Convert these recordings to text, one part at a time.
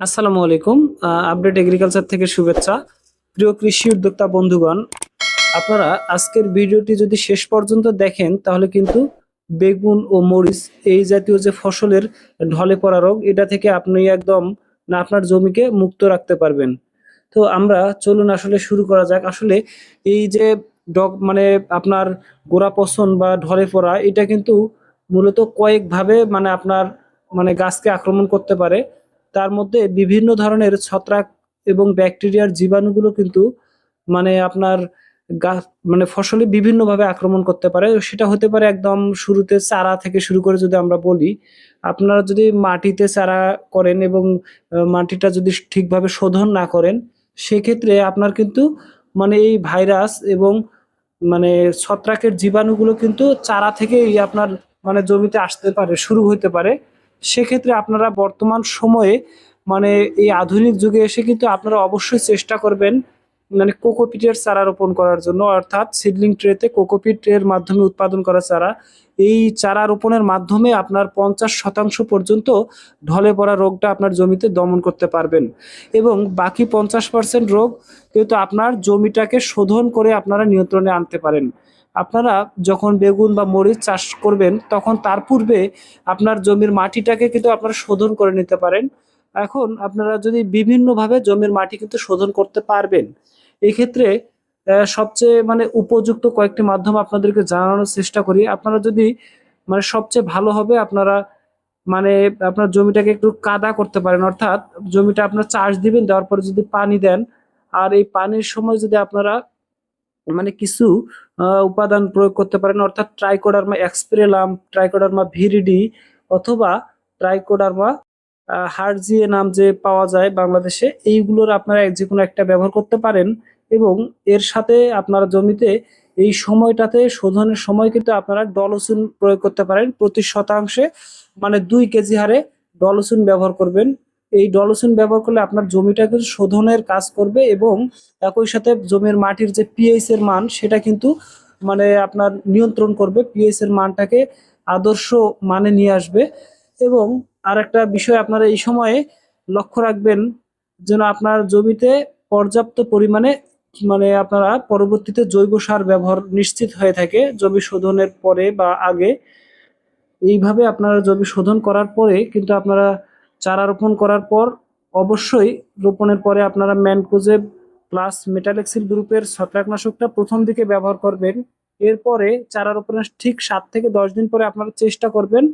আসসালামু আলাইকুম। Update agriculture থেকে শুভেচ্ছা। প্রিয় কৃষি উদ্যোক্তা বন্ধুগণ, আপনারা আজকের ভিডিওটি যদি শেষ পর্যন্ত দেখেন, তাহলে কিন্তু বেগুন ও মরিচ এই জাতীয় যে ফসলের ঢলে পড়া রোগ, এটা থেকে আপনি একদম না আপনার জমিকে মুক্ত রাখতে পারবেন। তো আমরা চলুন আসলে শুরু করা যাক। আসলে এই যে ডগ মানে আপনার গোড়া পছন বা ঢলে পড়া, এটা কিন্তু মূলত কয়েকভাবে মানে আপনার মানে গাছকে আক্রমণ করতে পারে। তার মধ্যে বিভিন্ন ধরনের ছত্রাক এবং ব্যাকটেরিয়ার জীবাণুগুলো কিন্তু মানে আপনার গাছ মানে ফসলে বিভিন্নভাবে আক্রমণ করতে পারে। সেটা হতে পারে একদম শুরুতে চারা থেকে শুরু করে যদি আমরা বলি, আপনারা যদি মাটিতে চারা করেন এবং মাটিটা যদি ঠিকভাবে শোধন না করেন, সেক্ষেত্রে আপনার কিন্তু মানে এই ভাইরাস এবং মানে ছত্রাকের জীবাণুগুলো কিন্তু চারা থেকেই আপনার মানে জমিতে আসতে পারে, শুরু হতে পারে। সেক্ষেত্রে আপনারা বর্তমান সময়ে মানে এই আধুনিক যুগে এসে কিন্তু আপনারা অবশ্যই চেষ্টা করবেন মানে কোকোপিটের চারা রোপণ করার জন্য। অর্থাৎ সিডলিং ট্রেতে কোকোপিটের মাধ্যমে উৎপাদন করা চারা। এই চারা রোপণের মাধ্যমে আপনার পঞ্চাশ শতাংশ পর্যন্ত ঢলে পড়া রোগটা আপনার জমিতে দমন করতে পারবেন। এবং বাকি পঞ্চাশ পার্সেন্ট রোগ কিন্তু আপনার জমিটাকে শোধন করে আপনারা নিয়ন্ত্রণে আনতে পারেন। আপনারা যখন বেগুন বা মরিচ চাষ করবেন, তখন তার পূর্বে আপনার জমির মাটিটাকে কিন্তু আপনারা শোধন করে নিতে পারেন। এখন আপনারা যদি বিভিন্নভাবে জমির মাটি কিন্তু শোধন করতে পারবেন, এক্ষেত্রে সবচেয়ে মানে উপযুক্ত কয়েকটি মাধ্যম আপনাদেরকে জানানোর চেষ্টা করি। আপনারা যদি মানে সবচেয়ে ভালো হবে আপনারা মানে আপনার জমিটাকে একটু কাদা করতে পারেন, অর্থাৎ জমিটা আপনার চাষ দিবেন, দেওয়ার পরে যদি পানি দেন, আর এই পানির সময় যদি আপনারা মানে কিছু উপাদান প্রয়োগ করতে পারেন, অর্থাৎ ট্রাইকোডার্মা এক্সপ্রেলাম ট্রাইকোডার্মা ভিরিডি অথবা ট্রাইকোডার্মা হার্জিয়ে নাম যে পাওয়া যায় বাংলাদেশে, এইগুলোর আপনারা যে কোনো একটা ব্যবহার করতে পারেন এবং এর সাথে আপনারা জমিতে এই সময়টাতে শোধনের সময় কিন্তু আপনারা ডলসুন প্রয়োগ করতে পারেন। প্রতি শতাংশে মানে দুই কেজি হারে ডলসুন ব্যবহার করবেন। এই ডলসুন ব্যবহার করলে আপনার জমিটা কিন্তু শোধনের কাজ করবে এবং একই সাথে জমির মাটির যে পিএইচ এর মান, সেটা কিন্তু মানে আপনার নিয়ন্ত্রণ করবে। পিএইচ এর মানটাকে আদর্শ মানে নিয়ে আসবে। এবং আর একটা বিষয় আপনারা এই সময়ে লক্ষ্য রাখবেন যেন আপনার জমিতে পর্যাপ্ত পরিমাণে মানে আপনারা পরবর্তীতে জৈব সার ব্যবহার নিশ্চিত হয়ে থাকে। জমি শোধনের পরে বা আগে। এইভাবে আপনারা জমি শোধন করার পরে কিন্তু আপনারা চারা রোপণ করার পর অবশ্যই রোপণের পরে আপনারা ম্যানকোজেব প্লাস মেটালেক্সিল গ্রুপের ছত্রাকনাশকটা প্রথম দিকে ব্যবহার করবেন। এরপরে চারা রোপণের ঠিক সাত থেকে দশ দিন পরে আপনারা চেষ্টা করবেন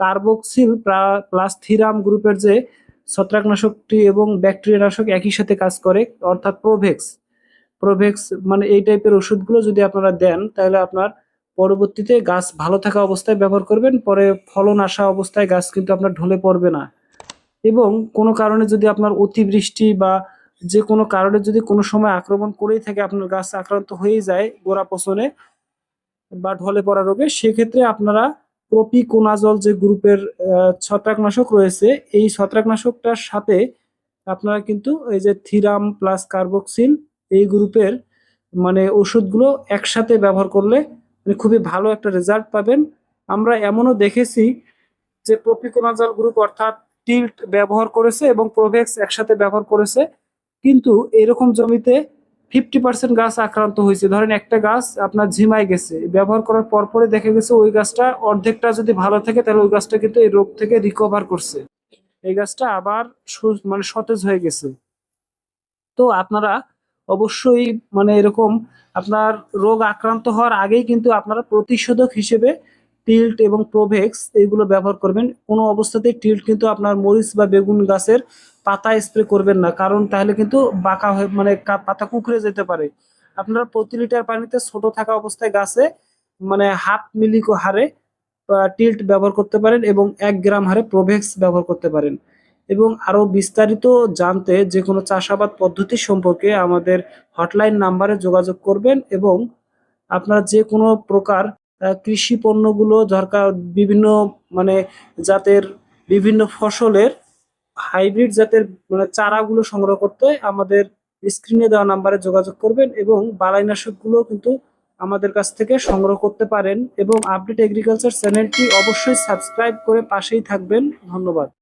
কার্বক্সিল প্লাস থিরাম গ্রুপের যে ছত্রাকনাশকটি এবং ব্যাকটেরিয়া নাশক একই সাথে কাজ করে, অর্থাৎ প্রোভেক্স। প্রোভেক্স মানে এই টাইপের ওষুধগুলো যদি আপনারা দেন, তাহলে আপনার পরবর্তীতে গাছ ভালো থাকা অবস্থায় ব্যবহার করবেন, পরে ফলন আসা অবস্থায় গাছ কিন্তু আপনার ঢলে পড়বে না। এবং কোনো কারণে যদি আপনার অতিবৃষ্টি বা যে কোনো কারণে যদি কোনো সময় আক্রমণ করেই থাকে, আপনার গাছ আক্রান্ত হয়েই যায় গোড়া পচনে বা ঢলে পড়া রোগে, সেক্ষেত্রে আপনারা প্রপিকোনাজল যে গ্রুপের ছত্রাকনাশক রয়েছে, এই ছত্রাকনাশকটার সাথে আপনারা কিন্তু এই যে থিরাম প্লাস কার্বক্সিল, এই গ্রুপের মানে ওষুধগুলো একসাথে ব্যবহার করলে মানে খুবই ভালো একটা রেজাল্ট পাবেন। আমরা এমনও দেখেছি যে প্রপিকোনাজল গ্রুপ অর্থাৎ টিল্ট ব্যবহার করেছে এবং প্রোভেক্স একসাথে ব্যবহার করেছে। কিন্তু এরকম জমিতে ফিফটি পার্সেন্ট গাছ আক্রান্ত হয়েছে। ধরেন একটা গাছ আপনার ঝিমাই গেছে, ব্যবহার করার পর পরে দেখা গেছে ওই গাছটা অর্ধেকটা যদি ভালো থাকে, তাহলে ওই গাছটা কিন্তু এই রোগ থেকে রিকভার করছে। এই গাছটা আবার মানে সতেজ হয়ে গেছে। তো আপনারা অবশ্যই মানে এরকম আপনার রোগ আক্রান্ত হওয়ার আগেই কিন্তু আপনারা প্রতিষেধক হিসেবে টিল্ট এবং প্রোভেক্স এইগুলো ব্যবহার করবেন। কোনো অবস্থাতেই টিল্ট কিন্তু আপনার মরিচ বা বেগুন গাছের পাতা স্প্রে করবেন না, কারণ তাহলে কিন্তু বাঁকা হয়ে মানে পাতা কুকড়ে যেতে পারে। আপনারা প্রতি লিটার পানিতে ছোট থাকা অবস্থায় গাছে মানে হাফ মিলি হারে টিল্ট ব্যবহার করতে পারেন এবং এক গ্রাম হারে প্রোভেক্স ব্যবহার করতে পারেন। এবং আরও বিস্তারিত জানতে যে কোনো চাষাবাদ পদ্ধতি সম্পর্কে আমাদের হটলাইন নাম্বারে যোগাযোগ করবেন এবং আপনারা যে কোনো প্রকার কৃষি পণ্যগুলো দরকার বিভিন্ন মানে জাতের বিভিন্ন ফসলের হাইব্রিড জাতের মানে চারাগুলো সংগ্রহ করতে আমাদের স্ক্রিনে দেওয়া নাম্বারে যোগাযোগ করবেন এবং বালাইনাশকগুলো কিন্তু আমাদের কাছ থেকে সংগ্রহ করতে পারেন এবং আপডেট এগ্রিকালচার চ্যানেলটি অবশ্যই সাবস্ক্রাইব করে পাশেই থাকবেন। ধন্যবাদ।